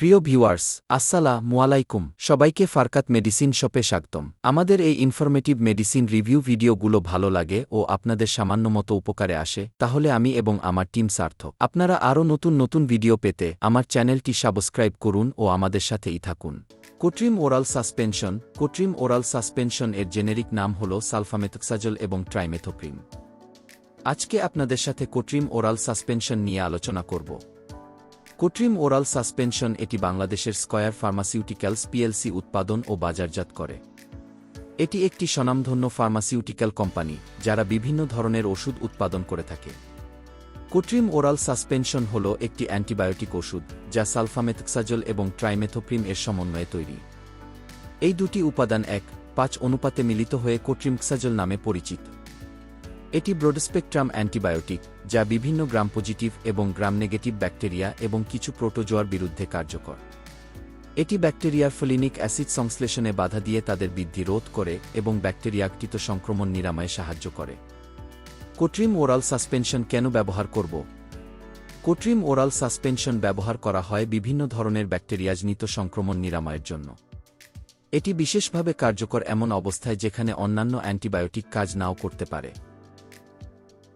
প্রিয় ভিউয়ার্স আসসালা মুয়ালাইকুম সবাইকে ফারকাত মেডিসিন শপে স্বাগতম। আমাদের এই ইনফরমেটিভ মেডিসিন রিভিউ ভিডিওগুলো ভালো লাগে ও আপনাদের সামান্য মতো উপকারে আসে, তাহলে আমি এবং আমার টিম সার্থক। আপনারা আরও নতুন নতুন ভিডিও পেতে আমার চ্যানেলটি সাবস্ক্রাইব করুন ও আমাদের সাথেই থাকুন। Cotrim oral suspension Cotrim oral suspension এর জেনেরিক নাম হল সালফামেথক্সাজল এবং ট্রাইমেথোপ্রিম আজকে আপনাদের সাথে কোট্রিম ওরাল সাসপেনশন নিয়ে আলোচনা করব। কোট্রিম ওরাল সাসপেনশন এটি বাংলাদেশের স্কয়ার ফার্মাসিউটিক্যালস পিএলসি উৎপাদন ও বাজারজাত করে। এটি একটি স্বনামধন্য ফার্মাসিউটিক্যাল কোম্পানি, যারা বিভিন্ন ধরনের ওষুধ উৎপাদন করে থাকে। কোট্রিম ওরাল সাসপেনশন হল একটি অ্যান্টিবায়োটিক ওষুধ, যা সালফামেথক্সাজল এবং ট্রাইমেথোপ্রিম এর সমন্বয়ে তৈরি। এই দুটি উপাদান এক, পাঁচ অনুপাতে মিলিত হয়ে কোট্রিমক্সাজল নামে পরিচিত। এটি ব্রডস্পেকট্রাম অ্যান্টিবায়োটিক, যা বিভিন্ন গ্রাম পজিটিভ এবং গ্রাম নেগেটিভ ব্যাকটেরিয়া এবং কিছু প্রোটোজোয়ার বিরুদ্ধে কার্যকর। এটি ব্যাকটেরিয়ার ফলিনিক অ্যাসিড সংশ্লেষণে বাধা দিয়ে তাদের বৃদ্ধি রোধ করে এবং ব্যাকটেরিয়াকৃত সংক্রমণ নিরাময়ে সাহায্য করে। কোট্রিম ওরাল সাসপেনশন কেন ব্যবহার করব? কোট্রিম ওরাল সাসপেনশন ব্যবহার করা হয় বিভিন্ন ধরনের ব্যাকটেরিয়াজনিত সংক্রমণ নিরাময়ের জন্য। এটি বিশেষভাবে কার্যকর এমন অবস্থায় যেখানে অন্যান্য অ্যান্টিবায়োটিক কাজ নাও করতে পারে।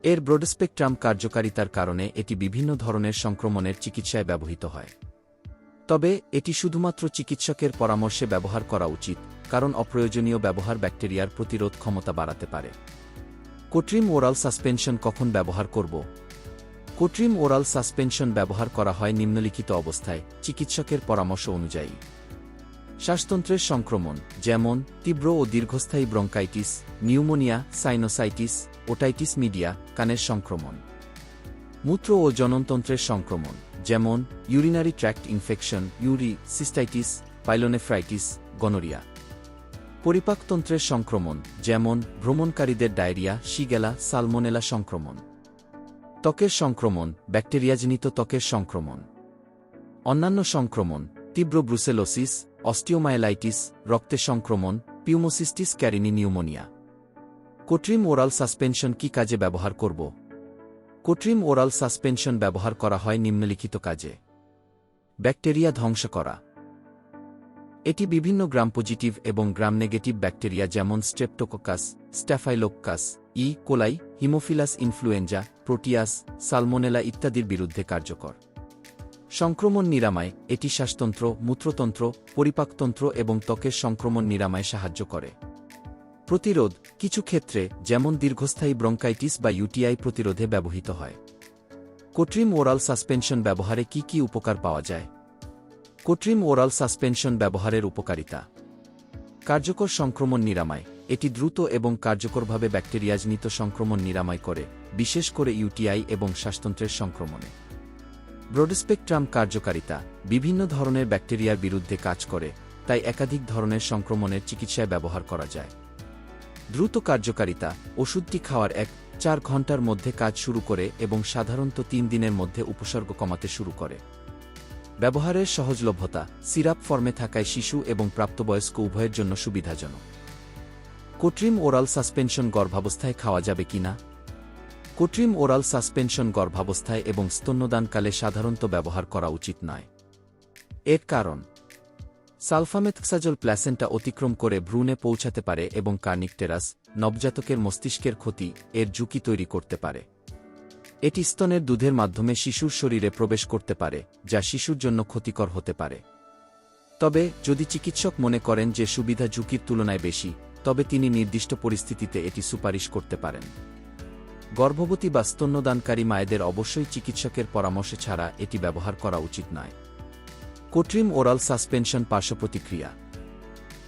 এর ব্রডস্পেকট্রাম কার্যকারিতার কারণে এটি বিভিন্ন ধরনের সংক্রমণের চিকিৎসায় ব্যবহৃত হয়। তবে, এটি শুধুমাত্র চিকিৎসকের পরামর্শে ব্যবহার করা উচিত, কারণ অপ্রয়োজনীয় ব্যবহার ব্যাকটেরিয়ার প্রতিরোধ ক্ষমতা বাড়াতে পারে। কোট্রিম ওরাল সাসপেনশন কখন ব্যবহার করব? কোট্রিম ওরাল সাসপেনশন ব্যবহার করা হয় নিম্নলিখিত অবস্থায়, চিকিৎসকের পরামর্শ অনুযায়ী। শ্বাসতন্ত্রের সংক্রমণ, যেমন তীব্র ও দীর্ঘস্থায়ী bronchitis, pneumonia, sinusitis, otitis media, কানের সংক্রমণ। মূত্র ও জননতন্ত্রের সংক্রমণ, যেমন ইউরিনারি ট্র্যাক্ট ইনফেকশন, ইউরি সিস্টাইটিস, পাইলোনেফ্রাইটিস, গনোরিয়া। পরিপাকতন্ত্রের সংক্রমণ, যেমন ভ্রমণকারীদের ডায়রিয়া, শিগেলা, সালমোনেলা সংক্রমণ। ত্বকের সংক্রমণ, ব্যাকটেরিয়াজনিত ত্বকের সংক্রমণ। অন্যান্য সংক্রমণ, তীব্র ব্রুসেলোসিস অস্টিওমাইলাইটিস রক্তে সংক্রমণ, pneumocystis, carinii, pneumonia. Cotrim oral suspension কি কাজে ব্যবহার করব? কোট্রিম ওরাল সাসপেনশন ব্যবহার করা হয় নিম্নলিখিত কাজে। ব্যাকটেরিয়া ধ্বংস করা। এটি বিভিন্ন গ্রাম পজিটিভ এবং গ্রাম নেগেটিভ ব্যাকটেরিয়া যেমন streptococcus staphylococcus E. Coli, haemophilus, influenza, proteus, salmonella ইত্যাদির বিরুদ্ধে কার্যকর। সংক্রমণ নিরাময়, এটি শ্বাসতন্ত্র, মূত্রতন্ত্র, পরিপাকতন্ত্র এবং ত্বকের সংক্রমণ নিরাময় সাহায্য করে। প্রতিরোধ, কিছু ক্ষেত্রে, যেমন দীর্ঘস্থায়ী ব্রঙ্কাইটিস বা ইউটিআই প্রতিরোধে ব্যবহৃত হয়। কোট্রিম ওরাল সাসপেনশন ব্যবহারে কি কি উপকার পাওয়া যায়? কোট্রিম ওরাল সাসপেনশন ব্যবহারের উপকারিতা। কার্যকর সংক্রমণ নিরাময়, এটি দ্রুত এবং কার্যকরভাবে ব্যাকটেরিয়াজনিত সংক্রমণ নিরাময় করে, বিশেষ করে ইউটিআই এবং শ্বাসতন্ত্রের সংক্রমণে। ব্রডস্পেকট্রাম কার্যকারিতা বিভিন্ন ধরনের ব্যাকটেরিয়ার বিরুদ্ধে কাজ করে, তাই একাধিক ধরনের সংক্রমণের চিকিৎসায় ব্যবহার করা যায়। দ্রুত কার্যকারিতা, ওষুধটি খাওয়ার এক, চার ঘণ্টার মধ্যে কাজ শুরু করে এবং সাধারণত তিন দিনের মধ্যে উপসর্গ কমাতে শুরু করে। ব্যবহারের সহজলভ্যতা, সিরাপ ফর্মে থাকায় শিশু এবং প্রাপ্তবয়স্ক উভয়ের জন্য সুবিধাজনক। কোট্রিম ওরাল সাসপেনশন গর্ভাবস্থায় খাওয়া যাবে কিনা কোট্রিম ওরাল সাসপেনশন গর্ভাবস্থায় এবং স্তন্যদানকালে সাধারণত ব্যবহার করা উচিত নয়। এর কারণ, সালফামেথক্সাজল প্ল্যাসেন্টা অতিক্রম করে ভ্রূণে পৌঁছাতে পারে এবং কার্নিকটেরাস, নবজাতকের মস্তিষ্কের ক্ষতি, এর ঝুঁকি তৈরি করতে পারে। এটি স্তনের দুধের মাধ্যমে শিশুর শরীরে প্রবেশ করতে পারে, যা শিশুর জন্য ক্ষতিকর হতে পারে। তবে, যদি চিকিৎসক মনে করেন যে সুবিধা ঝুঁকির তুলনায় বেশি, তবে তিনি নির্দিষ্ট পরিস্থিতিতে এটি সুপারিশ করতে পারেন। গর্ভবতী বা স্তন্যদানকারী মায়েদের অবশ্যই চিকিৎসকের পরামর্শ ছাড়া এটি ব্যবহার করা উচিত নয়। কোট্রিম ওরাল সাসপেনশন পার্শ্বপ্রতিক্রিয়া।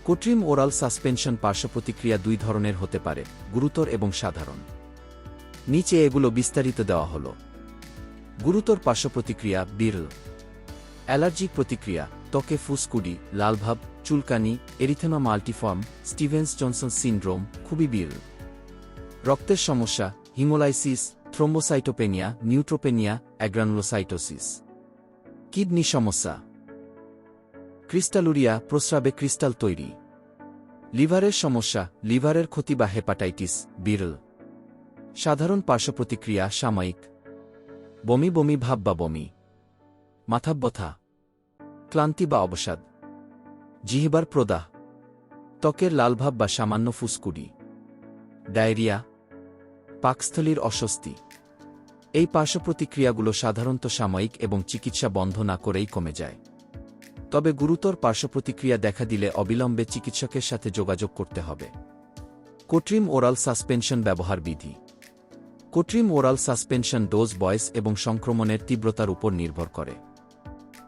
কোট্রিম ওরাল সাসপেনশন পার্শ্বপ্রতিক্রিয়া দুই ধরনের হতে পারে, গুরুতর এবং সাধারণ। নিচে এগুলো বিস্তারিত দেওয়া হল। গুরুতর পার্শ্বপ্রতিক্রিয়া বিরল অ্যালার্জিক প্রতিক্রিয়া, ত্বকে ফুসকুডি, লালভাব, চুলকানি, erythema multiforme, Stevens Johnson syndrome, খুবই বিরল রক্তের সমস্যা haemolysis, thrombocytopenia, neutropenia, agranulocytosis. Kidney সমস্যা। ক্রিস্টালুরিয়া প্রস্রাবে ক্রিস্টাল তৈরি। লিভারের সমস্যা, লিভারের ক্ষতি বা হেপাটাইটিস, বিরল। সাধারণ পার্শ্বপ্রতিক্রিয়া, সাময়িক। বমি বমি, ভাব বা বমি। মাথা ব্যথা ক্লান্তি বা অবসাদ। জিহিবার প্রদাহ। ত্বকের লালভাব বা সামান্য ফুসকুডি। ডায়রিয়া। পাকস্থলীর অস্বস্তি। এই পার্শ্বপ্রতিক্রিয়াগুলো সাধারণত সাময়িক এবং চিকিৎসা বন্ধ না করেই কমে যায়। তবে গুরুতর পার্শ্বপ্রতিক্রিয়া দেখা দিলে অবিলম্বে চিকিৎসকের সাথে যোগাযোগ করতে হবে। কোট্রিম ওরাল সাসপেনশন ব্যবহার বিধি। কোট্রিম ওরাল সাসপেনশন ডোজ বয়স এবং সংক্রমণের তীব্রতার উপর নির্ভর করে।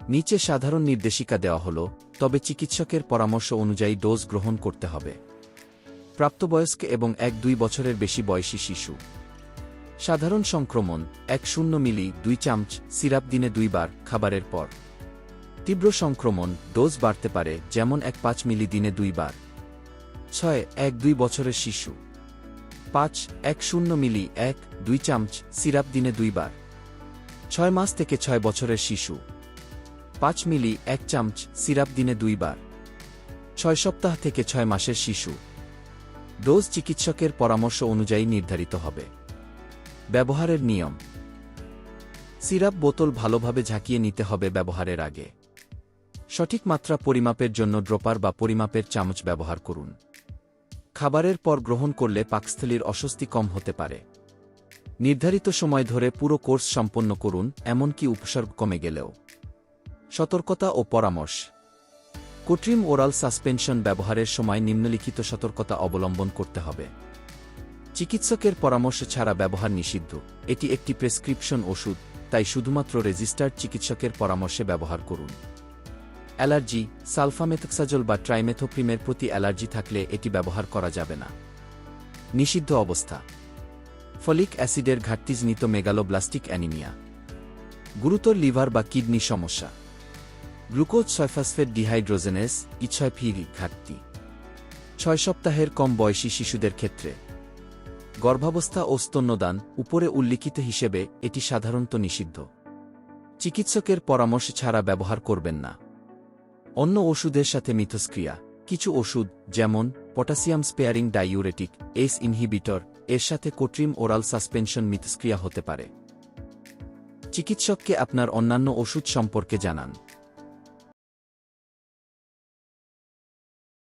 নিচে সাধারণ নির্দেশিকা দেওয়া হল, তবে চিকিৎসকের পরামর্শ অনুযায়ী ডোজ গ্রহণ করতে হবে। প্রাপ্তবয়স্ক এবং এক দুই বছরের বেশি বয়সী শিশু। সাধারণ সংক্রমণ, এক শূন্য মিলি দুই চামচ, সিরাপ দিনে দুইবার, খাবারের পর। তীব্র সংক্রমণ, ডোজ বাড়তে পারে, যেমন এক পাঁচ মিলি দিনে দুইবার। ছয়, এক দুই বছরের শিশু। পাঁচ, এক শূন্য মিলি এক, দুই চামচ, সিরাপ দিনে দুইবার। ছয় মাস থেকে ছয় বছরের শিশু। পাঁচ মিলি এক চামচ, সিরাপ দিনে দুইবার। ছয় সপ্তাহ থেকে ছয় মাসের শিশু। ডোজ চিকিৎসকের পরামর্শ অনুযায়ী নির্ধারিত হবে। ব্যবহারের নিয়ম। সিরাপ বোতল ভালোভাবে ঝাঁকিয়ে নিতে হবে ব্যবহারের আগে। সঠিক মাত্রা পরিমাপের জন্য ড্রপার বা পরিমাপের চামচ ব্যবহার করুন। খাবারের পর গ্রহণ করলে পাকস্থলীর অস্বস্তি কম হতে পারে। নির্ধারিত সময় ধরে পুরো কোর্স সম্পন্ন করুন, এমনকি উপসর্গ কমে গেলেও। সতর্কতা ও পরামর্শ। কৃত্রিম ওরাল সাসপেনশন ব্যবহারের সময় নিম্নলিখিত সতর্কতা অবলম্বন করতে হবে। চিকিৎসকের পরামর্শ ছাড়া ব্যবহার নিষিদ্ধ। এটি একটি প্রেসক্রিপশন ওষুধ, তাই শুধুমাত্র রেজিস্টার্ড চিকিৎসকের পরামর্শে ব্যবহার করুন। অ্যালার্জি, সালফামেথক্সাজল বা ট্রাইমেথোপ্রিমের প্রতি অ্যালার্জি থাকলে এটি ব্যবহার করা যাবে না। নিষিদ্ধ অবস্থা। ফলিক অ্যাসিডের ঘাটতিজনিত মেগালোব্লাস্টিক অ্যানিমিয়া। গুরুতর লিভার বা কিডনি সমস্যা। গ্লুকোজ ছয়ফসফেট ডিহাইড্রোজেনেস ইছয় ফির ঘাটতি। ছয় সপ্তাহের কম বয়সী শিশুদের ক্ষেত্রে। গর্ভাবস্থা ও স্তন্যদান উপরে উল্লিখিত হিসেবে এটি সাধারণত নিষিদ্ধ। চিকিৎসকের পরামর্শ ছাড়া ব্যবহার করবেন না। অন্য ওষুধের সাথে মিথস্ক্রিয়া। কিছু ওষুধ, যেমন, potassium sparing diuretic, ACE inhibitor, এর সাথে কোট্রিম ওরাল সাসপেনশন মিথস্ক্রিয়া হতে পারে। চিকিৎসককে আপনার অন্যান্য ওষুধ সম্পর্কে জানান।